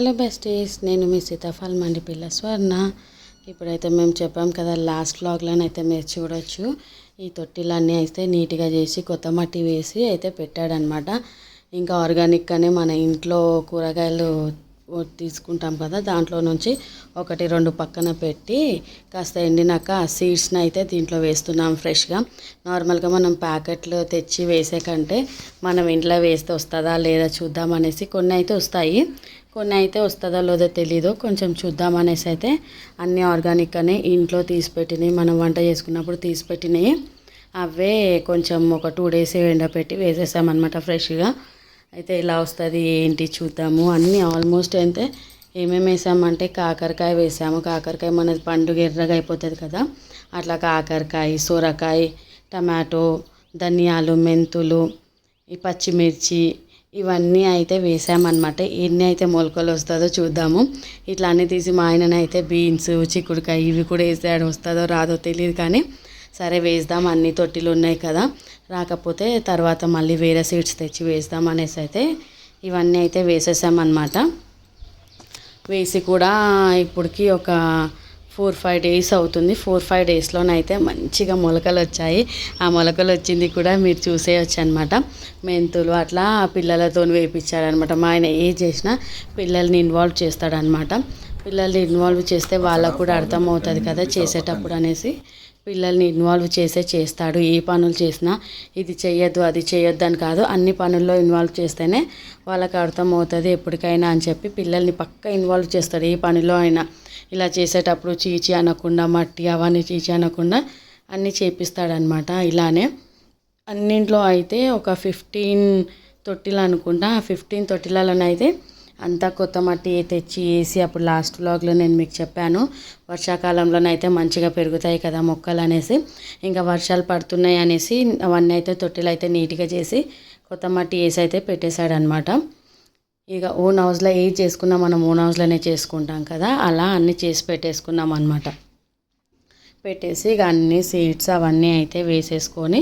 Hello besties నేను మీ సీతాఫల్ మండి పిల్ల స్వర్ణ. ఇప్పుడైతే మేము చెప్పాం కదా లాస్ట్ వ్లాగ్లోనైతే మీరు చూడొచ్చు. ఈ తొట్టిలన్నీ అయితే నీట్గా చేసి కొత్త మట్టి వేసి అయితే పెట్టాడనమాట. ఇంకా ఆర్గానిక్గానే మన ఇంట్లో కూరగాయలు తీసుకుంటాం కదా దాంట్లో నుంచి ఒకటి రెండు పక్కన పెట్టి కాస్త ఎండినాక సీడ్స్ని అయితే దీంట్లో వేస్తున్నాం ఫ్రెష్గా. నార్మల్గా మనం ప్యాకెట్లు తెచ్చి వేసే కంటే మనం ఇంట్లో వేస్తే వస్తుందా లేదా చూద్దాం అనేసి కొన్ని అయితే వస్తాయి. కొన్ని అయితే వస్తుందో లేదో తెలీదు. కొంచెం చూద్దాం అనేసి అయితే అన్నీ ఆర్గానిక్గానే ఇంట్లో తీసిపెట్టినవి మనం వంట చేసుకున్నప్పుడు తీసిపెట్టినవి. అవే కొంచెం ఒక టూ డేస్ ఎండపెట్టి వేసేసామన్నమాట ఫ్రెష్గా. అయితే ఇలా వస్తుంది ఏంటి చూద్దాము. అన్నీ ఆల్మోస్ట్ అయితే ఏమేమి వేసామంటే కాకరకాయ వేసాము. కాకరకాయ మనది పండుగ ఎర్రగా అయిపోతుంది కదా. అట్లా కాకరకాయ సొరకాయ టమాటో ధనియాలు మెంతులు ఈ పచ్చిమిర్చి ఇవన్నీ అయితే వేసామన్నమాట. ఎన్ని అయితే మొలకలు వస్తుందో చూద్దాము. ఇట్లా అన్నీ తీసి మా ఆయననైతే బీన్స్ చిక్కుడుకాయ ఇవి కూడా వేసాడు వస్తుందో రాదో తెలియదు కానీ సరే వేద్దాం అన్ని తొట్టిలు ఉన్నాయి కదా. రాకపోతే తర్వాత మళ్ళీ వేరే సీడ్స్ తెచ్చి వేద్దాం అనేసి అయితే ఇవన్నీ అయితే వేసేసామన్నమాట. వేసి కూడా ఇప్పటికి ఒక ఫోర్ ఫైవ్ డేస్ అవుతుంది. ఫోర్ ఫైవ్ డేస్లోనైతే మంచిగా మొలకలు వచ్చాయి. ఆ మొలకలు వచ్చింది కూడా మీరు చూసేయచ్చు అనమాట మెంతులు అట్లా పిల్లలతో వేయించాడనమాట మా ఆయన ఏ చేసినా పిల్లల్ని ఇన్వాల్వ్ చేస్తాడనమాట పిల్లల్ని ఇన్వాల్వ్ చేస్తే వాళ్ళకు కూడా అర్థమవుతుంది కదా చేసేటప్పుడు అనేసి. పిల్లల్ని ఇన్వాల్వ్ చేసే చేస్తాడు. ఏ పనులు చేసినా ఇది చేయొద్దు అది చేయొద్దు అని కాదు. అన్ని పనుల్లో ఇన్వాల్వ్ చేస్తేనే వాళ్ళకి అర్థమవుతుంది ఎప్పటికైనా అని చెప్పి పిల్లల్ని పక్క ఇన్వాల్వ్ చేస్తాడు. ఏ పనిలో అయినా ఇలా చేసేటప్పుడు చీచి అనకుండా మట్టి అవన్నీ చీచి అనకుండా అన్నీ చేపిస్తాడనమాట. ఇలానే అన్నింట్లో అయితే ఒక ఫిఫ్టీన్ తొట్టిలు అనుకుంటా. ఆ ఫిఫ్టీన్ తొట్టిలలోనైతే అంతా కొత్త మట్టి తెచ్చి వేసి అప్పుడు లాస్ట్ బ్లాగ్లో నేను మీకు చెప్పాను. వర్షాకాలంలోనైతే మంచిగా పెరుగుతాయి కదా మొక్కలు అనేసి. ఇంకా వర్షాలు పడుతున్నాయి అనేసి అవన్నీ అయితే తొట్టిలు అయితే నీట్గా చేసి కొత్త మట్టి వేసి అయితే పెట్టేశాడనమాట ఇక ఓన్ హౌస్లో ఏది చేసుకున్నా మనం ఓన్ హౌస్లోనే చేసుకుంటాం కదా. అలా అన్నీ చేసి పెట్టేసుకున్నాం అనమాట పెట్టేసి ఇక అన్ని సీడ్స్ అవన్నీ అయితే వేసేసుకొని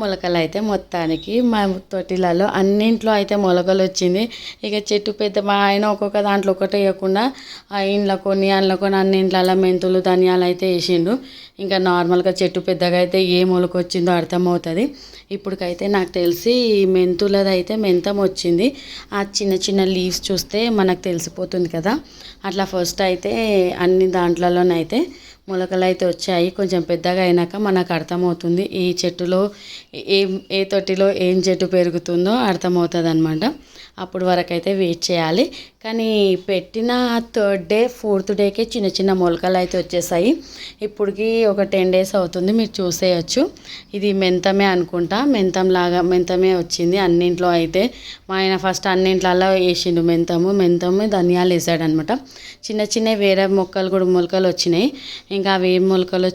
మొలకలు అయితే మొత్తానికి మా తొట్టిలలో అన్నింట్లో అయితే మొలకలు వచ్చింది. ఇక చెట్టు పెద్ద మా ఆయన ఒక్కొక్క దాంట్లో ఒకటి వేయకుండా ఆ ఇంట్లో కొన్ని అందులో కొన్ని అన్నింట్లలో మెంతులు ధనియాలు అయితే వేసిండు. ఇంకా నార్మల్గా చెట్టు పెద్దగా అయితే ఏ మొలక వచ్చిందో అర్థమవుతుంది. ఇప్పటికైతే నాకు తెలిసి మెంతులది అయితే మెంతం వచ్చింది. ఆ చిన్న చిన్న లీవ్స్ చూస్తే మనకు తెలిసిపోతుంది కదా. అట్లా ఫస్ట్ అయితే అన్ని దాంట్లలోనైతే మొలకలు అయితే వచ్చాయి. కొంచెం పెద్దగా అయినాక మనకు అర్థమవుతుంది ఈ చెట్టులో ఏ ఏ తొట్టిలో ఏం చెట్టు పెరుగుతుందో అర్థమవుతుంది అనమాట అప్పుడు వరకు అయితే వెయిట్ చేయాలి. కానీ పెట్టిన థర్డ్ డే ఫోర్త్ డేకే చిన్న చిన్న మొలకలు అయితే వచ్చేసాయి. ఇప్పటికి ఒక టెన్ డేస్ అవుతుంది. మీరు చూసేయచ్చు. ఇది మెంతమే అనుకుంటా. మెంతం లాగా మెంతమే వచ్చింది. అన్నింట్లో అయితే మా ఆయన ఫస్ట్ అన్నింట్లలో వేసిండు మెంతము. మెంతము ధనియాలు వేసాడు అనమాట చిన్న చిన్న వేరే మొక్కలు కూడా మొలకలు వచ్చినాయి. ఇంకా అవి ఏం మొలకలు